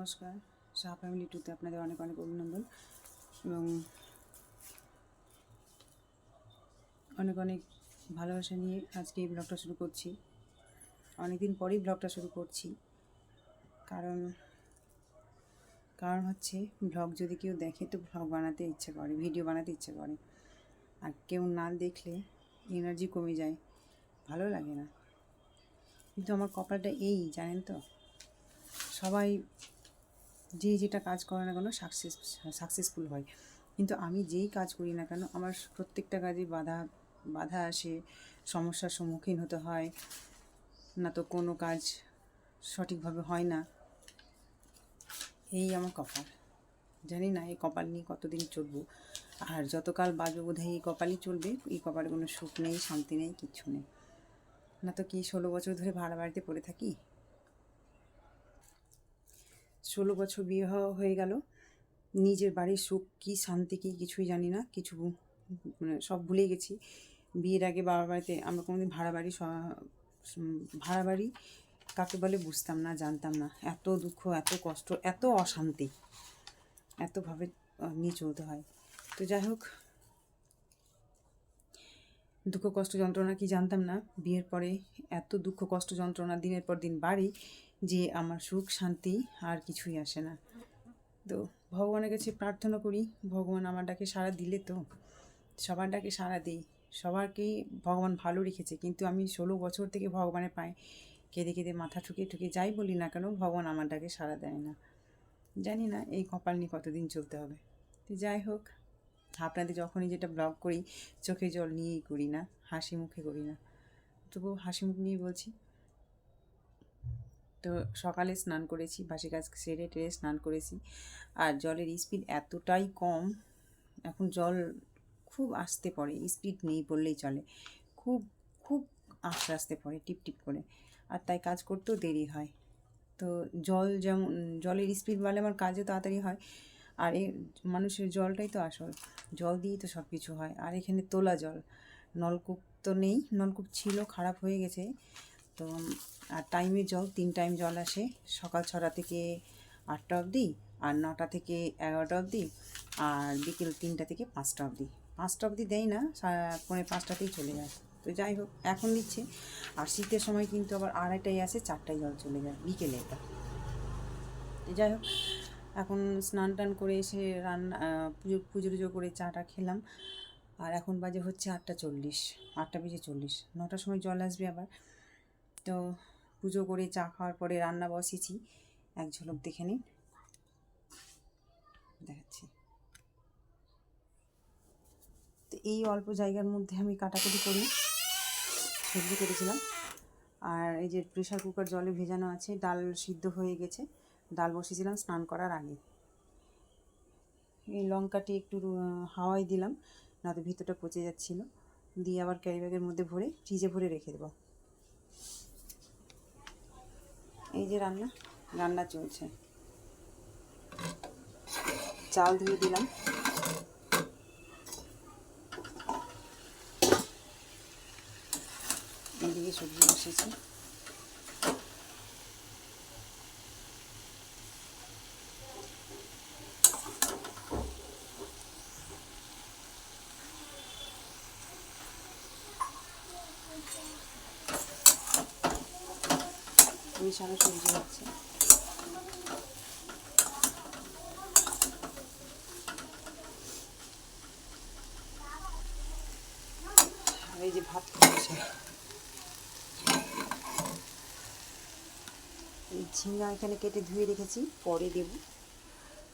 নমস্কার। শাহ ফ্যামিলি টুতে আপনাদের অনেক অনেক অভিনন্দন এবং অনেক অনেক ভালোবাসা নিয়ে আজকে এই ব্লগটা শুরু করছি। অনেকদিন পরেই ব্লগটা শুরু করছি। কারণ কারণ হচ্ছে ব্লগ যদি কেউ দেখে তো ব্লগ বানাতে ইচ্ছে করে ভিডিও বানাতে ইচ্ছে করে। আর কেউ না দেখলে এনার্জি কমে যায়, ভালো লাগে না। কিন্তু আমার কপালটা এই, জানেন তো? সবাই যে যেটা কাজ করে না কেন সাকসেস সাকসেসফুল হয়। কিন্তু আমি যেই কাজ করি না কেন, আমার প্রত্যেকটা কাজে বাধা বাধা আসে, সমস্যার সম্মুখীন হতে হয়, না তো কোনো কাজ সঠিকভাবে হয় না। এই আমার কপাল। জানি না এই কপাল নিয়ে কতদিন চলবো। আর যতকাল বাজবে বোধ এই কপালই চলবে, এই কপালে কোনো সুখ নেই, শান্তি নেই, কিচ্ছু নেই। না তো কি ষোলো বছর ধরে ভাড়া বাড়িতে পড়ে থাকি? ষোলো বছর বিয়ে হয়ে গেল। নিজের বাড়ির সুখ কী, শান্তি কী, কিছুই জানি না। কিছু মানে সব ভুলে গেছি। বিয়ের আগে বাবার বাড়িতে আমরা কোনোদিন ভাড়া বাড়ি ভাড়া বাড়ি কাকে বলে বুঝতাম না, জানতাম না। এত দুঃখ, এত কষ্ট, এত অশান্তি, এতভাবে নিয়ে চলতে হয়। তো যাই হোক, দুঃখ কষ্ট যন্ত্রণা কি জানতাম না। বিয়ের পরে এত দুঃখ কষ্ট যন্ত্রণা দিনের পর দিন বাড়ি। যে আমার সুখ, শান্তি আর কিছুই আসে না। তো ভগবানের কাছে প্রার্থনা করি, ভগবান আমার ডাকে সাড়া দিলে তো সবার ডাকে সাড়া দিই। সবারকেই ভগবান ভালো রেখেছে, কিন্তু আমি ষোলো বছর থেকে ভগবানের পায়ে কেঁদে কেঁদে মাথা ঠুকে ঠুকে যাই বলি না কেন, ভগবান আমার ডাকে সাড়া দেয় না। জানি না এই কপাল নিয়ে কতদিন চলতে হবে। তো যাই হোক, আপনাদের যখনই যেটা ব্লগ করি, চোখে জল নিয়েই করি না, হাসি মুখে করি না। তবু হাসি মুখ নিয়ে বলছি তো সকালে স্নান করেছি, বাসি গাছ সেরে টেরে স্নান করেছি। আর জলের স্পিড এতটাই কম, এখন জল খুব আস্তে পড়ে, স্পিড নেই বললেই চলে। খুব খুব আস্তে আস্তে পড়ে, টিপ টিপ করে। আর তাই কাজ করতেও দেরি হয়। তো জল যেমন, জলের স্পিড বাড়লে আমার কাজও তাড়াতাড়ি হয়। আর এ মানুষের জলটাই তো আসল। জল দিয়েই তো সব কিছু হয়। আর এখানে তোলা জল, নলকূপ তো নেই, নলকূপ ছিল, খারাপ হয়ে গেছে। তো আর টাইমে জল, তিন টাইম জল আসে। সকাল ছটা থেকে আটটা অবধি, আর নটা থেকে এগারোটা অবধি, আর বিকেল তিনটা থেকে পাঁচটা অবধি। পাঁচটা অবধি দেয় না পৌনে পাঁচটাতেই চলে যায়। তো যাই হোক, এখন দিচ্ছে। আর শীতের সময় কিন্তু আবার আড়াইটায় আসে, চারটায় জল চলে যায়, বিকেলে এটা। তো যাই হোক, এখন স্নান টান করে এসে রান্না পুজো পুজো টুজো করে চাটা খেলাম। আর এখন বাজে হচ্ছে আটটা চল্লিশ, আটটা বেজে চল্লিশ। নটার সময় জল আসবে আবার। তো পুজো করে চা খাওয়ার পরে রান্না বসেছি। এক ঝলক দেখে নিন। দেখাচ্ছি। তো এই অল্প জায়গার মধ্যে আমি কাটাকুটি করি। সবজি কেটেছিলাম। আর এই যে প্রেশার কুকার জলে ভেজানো আছে, ডাল সিদ্ধ হয়ে গেছে। ডাল বসিয়েছিলাম স্নান করার আগে। এই লঙ্কাটি একটু হাওয়াই দিলাম নয়তো ভিতরটা পচে যাচ্ছিল। দিয়ে আবার ক্যারি ব্যাগের মধ্যে ভরে ফ্রিজে ভরে রেখে দেবো। এই যে রান্না রান্না চলছে। চাল ধুয়ে দিলাম। এদিকে সবজি বসেছি। মিশানো সবজি হচ্ছে। এই যে ভাত এই এখানে কেটে ধুয়ে রেখেছি, পরে দেব।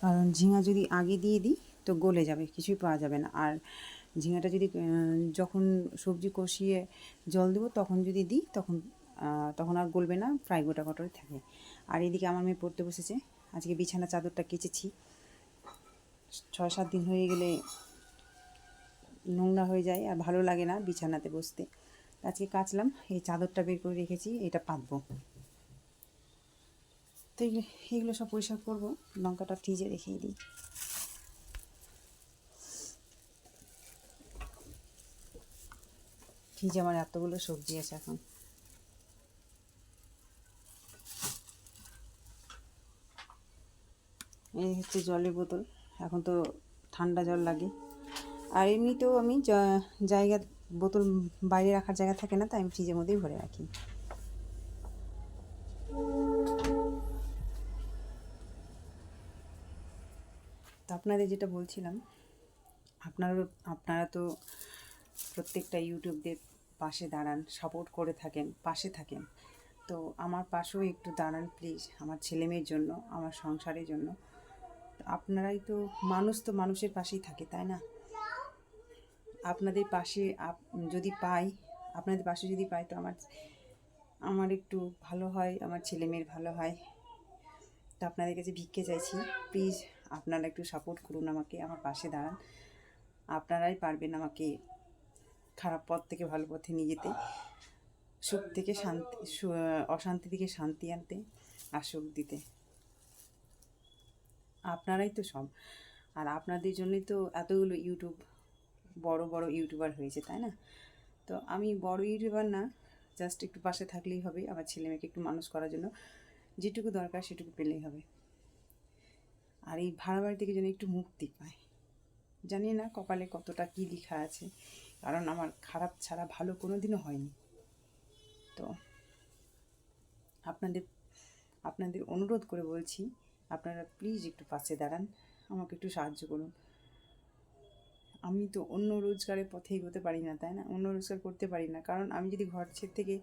কারণ ঝিঙা যদি আগে দিয়ে দিই, তো গলে যাবে, কিছুই পাওয়া যাবে না। আর ঝিঙাটা যদি যখন সবজি কষিয়ে জল দেবো, তখন যদি দিই, তখন তখন আর গলবে না ফ্রাই গোটা কটরে থাকে। আর এদিকে আমার মেয়ে পড়তে বসেছে। আজকে বিছানা চাদরটা কেচেছি। ছয় সাত দিন হয়ে গেলে নোংরা হয়ে যায়, আর ভালো লাগে না বিছানাতে বসতে। আজকে কাচলাম, এই চাদরটা বের করে রেখেছি, এটা পাতবো। তো এগুলো সব পরিষ্কার করব, লঙ্কাটা ফ্রিজে রেখেই দিই। ফ্রিজে আমার এতগুলো সবজি আছে এখন। এই হচ্ছে জলের বোতল। এখন তো ঠান্ডা জল লাগে। আর এমনিতেও আমি জায়গা, বোতল বাইরে রাখার জায়গা থাকে না, তাই আমি ফ্রিজের মধ্যেই ভরে রাখি। তো আপনাদের যেটা বলছিলাম আপনারা আপনারা তো প্রত্যেকটা ইউটিউবদের পাশে দাঁড়ান, সাপোর্ট করে থাকেন, পাশে থাকেন। তো আমার পাশেও একটু দাঁড়ান, প্লিজ। আমার ছেলেমেয়ের জন্য, আমার সংসারের জন্য। আপনারাই তো মানুষ তো মানুষের পাশেই থাকে, তাই না? আপনাদের পাশে যদি পাই, আপনাদের পাশে যদি পাই তো আমার আমার একটু ভালো হয়, আমার ছেলে মেয়ের ভালো হয়। তো আপনাদের কাছে ভিক্ষে চাইছি প্লিজ আপনারা একটু সাপোর্ট করুন আমাকে, আমার পাশে দাঁড়ান। আপনারাই পারবেন আমাকে খারাপ পথ থেকে, ভালো পথে নিয়ে যেতে। সুখ থেকে শান্তি অশান্তি থেকে শান্তি আনতে আর সুখ দিতে। আপনারাই তো সব আর আপনাদের জন্যই তো এতগুলো ইউটিউব, বড় বড় ইউটিউবার হয়েছে, তাই না? তো আমি বড় ইউটিউবার না, জাস্ট একটু পাশে থাকলেই হবে আমার ছেলে মেয়েকে একটু মানুষ করার জন্য। যেটুকু দরকার সেটুকু পেলেই হবে। আর এই ভাড়া বাড়ি থেকে যেন একটু মুক্তি পায়। জানি না কপালে কতটা কী লেখা আছে, কারণ আমার খারাপ ছাড়া ভালো কোনো দিনও হয়নি। তো আপনাদের আপনাদের অনুরোধ করে বলছি আপনারা প্লিজ একটু পাশে দাঁড়ান। আমাকে একটু সাহায্য করুন। আমি তো অন্য রোজগারের পথে এগোতে পারি না, তাই না? অন্য রোজগার করতে পারি না। কারণ আমি যদি ঘর থেকে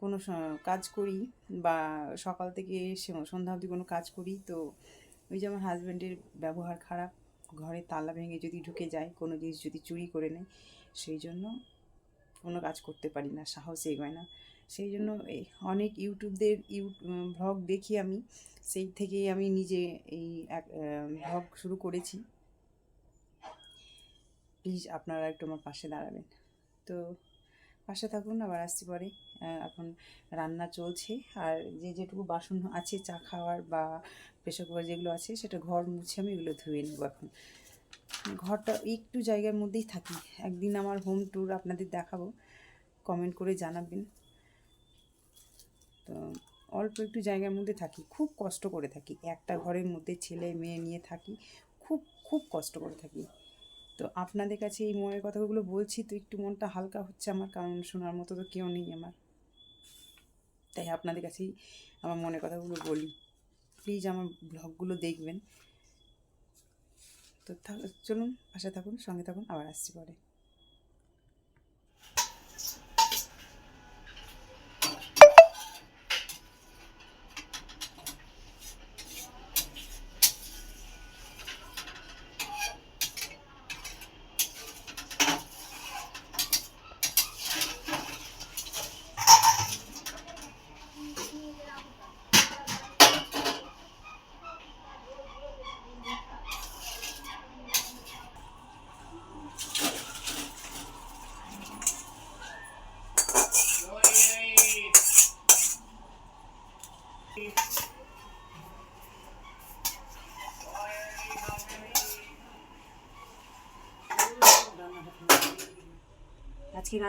কোনো কাজ করি বা সকাল থেকে সন্ধ্যা অবধি কোনো কাজ করি, তো ওই যে আমার হাজব্যান্ডের ব্যবহার খারাপ। ঘরে তালা ভেঙে যদি ঢুকে যায়, কোনো জিনিস যদি চুরি করে নেয়, সেই জন্য কোনো কাজ করতে পারি না। সাহস এগোয় না। সেই জন্য অনেক ইউটিউবদের ইউ ভ্লগ দেখি আমি। সেই থেকেই আমি নিজে এই এক ভ্লগ শুরু করেছি। প্লিজ আপনারা একটু আমার পাশে দাঁড়াবেন। তো পাশে থাকুন, আবার আসছি পরে। এখন রান্না চলছে। আর যে যেটুকু বাসন আছে, চা খাওয়ার বা প্রেশার কুকার যেগুলো আছে, সেটা ঘর মুছে আমি এগুলো ধুয়ে নেব এখন। ঘরটা একটু জায়গার মধ্যেই থাকি। একদিন আমার হোম ট্যুর আপনাদের দেখাবো। কমেন্ট করে জানাবেন। অল্প একটু জায়গার মধ্যে থাকি, খুব কষ্ট করে থাকি। একটা ঘরের মধ্যে ছেলে মেয়ে নিয়ে থাকি, খুব খুব কষ্ট করে থাকি। তো আপনাদের কাছে এই মনের কথাগুলো বলছি, তো একটু মনটা হালকা হচ্ছে আমার, কারণ শোনার মতো তো কেউ নেই আমার। তাই আপনাদের কাছেই আমার মনের কথাগুলো বলি। প্লিজ আমার ব্লগগুলো দেখবেন। তো চলুন, পাশে থাকুন, সঙ্গে থাকুন, আবার আসছি পরে।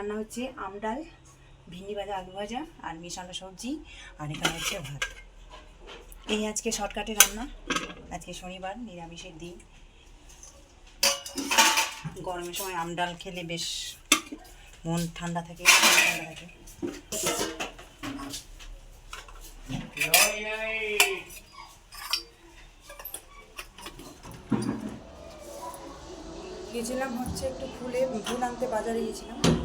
রান্না হচ্ছে আম ডাল, ভিন্ডি ভাজা, আলু ভাজা আর মিশানো সবজি আর এখানে হচ্ছে ভাত। এই আজকে শর্টকাটে রান্না। আজকে শনিবার, নিরামিষের দিন। গরমের সময় আম ডাল খেলে বেশ মন ঠান্ডা থাকে ঠান্ডা থাকে। গেছিলাম হচ্ছে একটু ফুলে ফুল আনতে বাজারে যে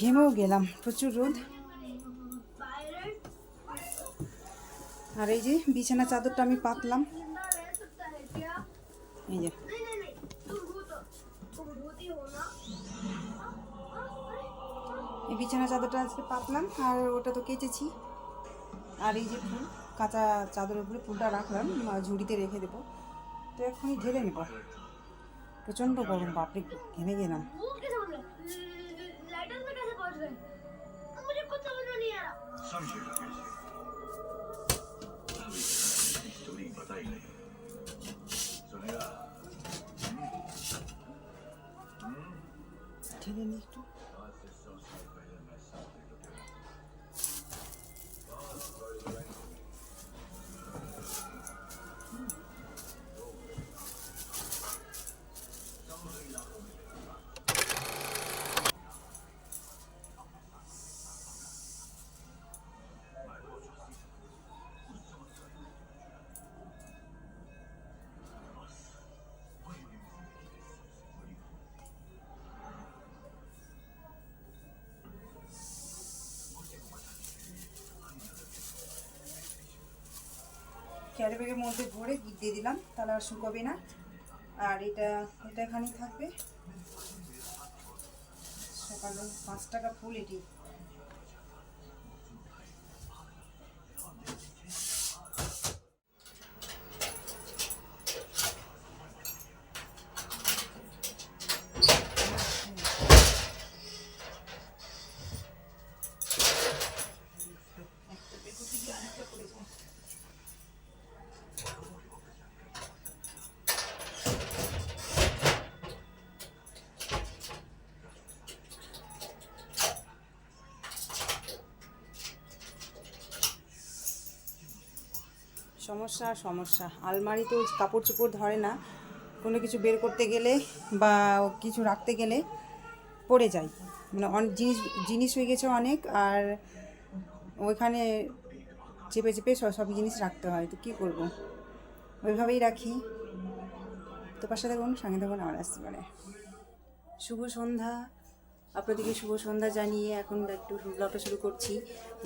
ঘেমেও গেলাম, প্রচুর রোদ। আর এই যে বিছানা চাদরটা আমি পাতলাম। এই যে। এই বিছানা চাদরটা আজকে পাতলাম, আর ওটা তো কেচেছি। আর এই যে ফুল, কাঁচা চাদরের উপরে ফুলটা রাখলাম ঝুড়িতে রেখে দেবো। তো এক্ষুনি ঢেলে নেব। প্রচণ্ড গরম, বাপরে, ঘেমে গেলাম। ঢেলে নি একটু ক্যারি ব্যাগের মধ্যে ভরে দিয়ে দিলাম, তাহলে আর শুকাবে না। আর এটা এটা এখানেই থাকবে। সকালে পাঁচ টাকা ফুল এটি। সমস্যা সমস্যা। আলমারি তো কাপড় চোপড় ধরে না। কোনো কিছু বের করতে গেলে বা কিছু রাখতে গেলে পড়ে যায় মানে অনেক জিনিস জিনিস হয়ে গেছে অনেক আর ওইখানে চেপে চেপে সব জিনিস রাখতে হয়। তো কী করব? ওইভাবেই রাখি। তো পাশে দেখুন সঙ্গে দেখুন আমার আসতে পারে। শুভ সন্ধ্যা। আপনাদেরকে শুভ সন্ধ্যা জানিয়ে এখন একটু ব্লগটা শুরু করছি।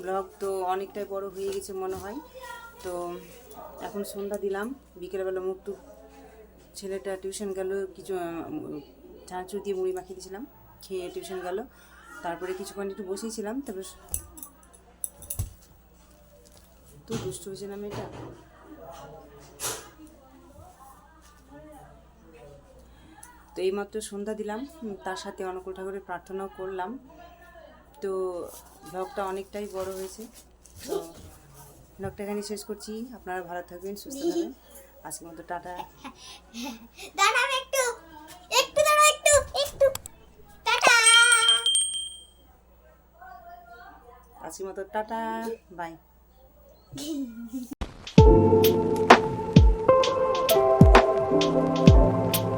ব্লগ তো অনেকটাই বড় হয়ে গেছে মনে হয়। তো এখন সন্ধ্যা দিলাম, বিকেলবেলা মুখ টুক ছেলেটা টিউশন গেল, কিছু চানাচুর দিয়ে মুড়ি মাখিয়ে দিয়েছিলাম, খেয়ে টিউশন গেল, তারপরে কিছুক্ষণ একটু বসেছিলাম তারপর তো দুষ্ট হয়েছে না মেয়েটা? তো এইমাত্র সন্ধ্যা দিলাম, তার সাথে অনুকূল ঠাকুরের প্রার্থনাও করলাম, তো ব্লগটা অনেকটাই বড় হয়েছে। ডক্টর এখানে শেষ করছি। আপনারা ভালো থাকবেন সুস্থ থাকবেন। আজকের মতো টাটা। দাঁড়াও একটু। একটু দাঁড়াও একটু। একটু। টাটা। আজকের মতো টাটা। বাই।